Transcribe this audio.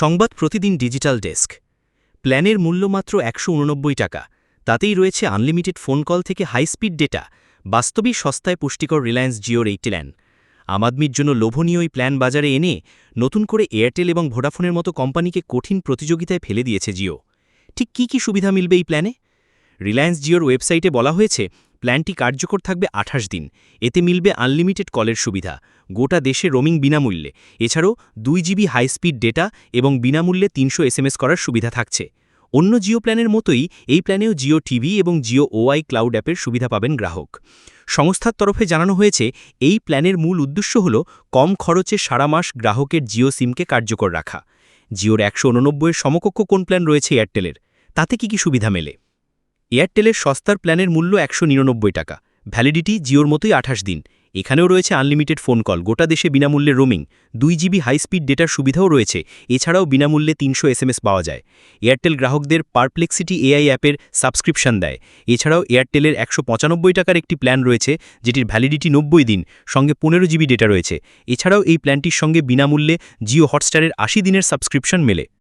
সংবাদ প্রতিদিন digital desk. প্ল্যানের মূল্য মাত্র একশো উননব্বই টাকা। তাতেই রয়েছে আনলিমিটেড ফোন কল থেকে হাই স্পিড ডেটা বাস্তবিক সস্তায় পুষ্টিকর রিলায়েন্স জিওর এই প্ল্যান। আম আদমির জন্য লোভনীয় প্ল্যান বাজারে এনে নতুন করে এয়ারটেল এবং ভোডাফোনের মতো কোম্পানিকে কঠিন প্রতিযোগিতায় ফেলে দিয়েছে জিও। ঠিক কি কি সুবিধা মিলবে এই প্ল্যানে? রিলায়েন্স জিওর ওয়েবসাইটে বলা হয়েছে প্ল্যানটি কার্যকর থাকবে আঠাশ দিন। এতে মিলবে আনলিমিটেড কলের সুবিধা। গোটা দেশে রোমিং বিনামূল্যে। এছাড়াও দুই জিবি হাই স্পিড ডেটা এবং বিনামূল্যে তিনশো এসএমএস করার সুবিধা থাকছে। অন্য জিও প্ল্যানের মতোই এই প্ল্যানেও জিও টিভি এবং জিও ওআই ক্লাউড অ্যাপের সুবিধা পাবেন গ্রাহক। সংস্থার তরফে জানানো হয়েছে, এই প্ল্যানের মূল উদ্দেশ্য হল কম খরচে সারা মাস গ্রাহকের জিও সিমকে কার্যকর রাখা। জিওর একশো উননব্বইয়ের সমকক্ষ কোন প্ল্যান রয়েছে এয়ারটেলের? তাতে কি কি সুবিধা মেলে? এয়ারটেলের সস্তার প্ল্যানের মূল্য একশো নিরানব্বই টাকা। ভ্যালিডিটি জিওর মতোই আঠাশ দিন। এখানেও রয়েছে আনলিমিটেড ফোন কল, গোটা দেশে বিনামূল্যে রোমিং, দুই জিবি হাই স্পিড ডেটার সুবিধাও রয়েছে, এছাড়াও বিনামূল্যে তিনশো এসএমএস পাওয়া যায়। এয়ারটেল গ্রাহকদের পারপ্লেক্সিটি এআই অ্যাপের সাবস্ক্রিপশন দেয়। এছাড়াও এয়ারটেলের একশো পঁচানব্বই টাকার একটি প্ল্যান রয়েছে, যেটির ভ্যালিডিটি নব্বই দিন, সঙ্গে পনেরো জিবি ডেটা রয়েছে। এছাড়াও এই প্ল্যানটির সঙ্গে বিনামূল্যে জিও হটস্টারের আশি দিনের সাবস্ক্রিপশন মেলে।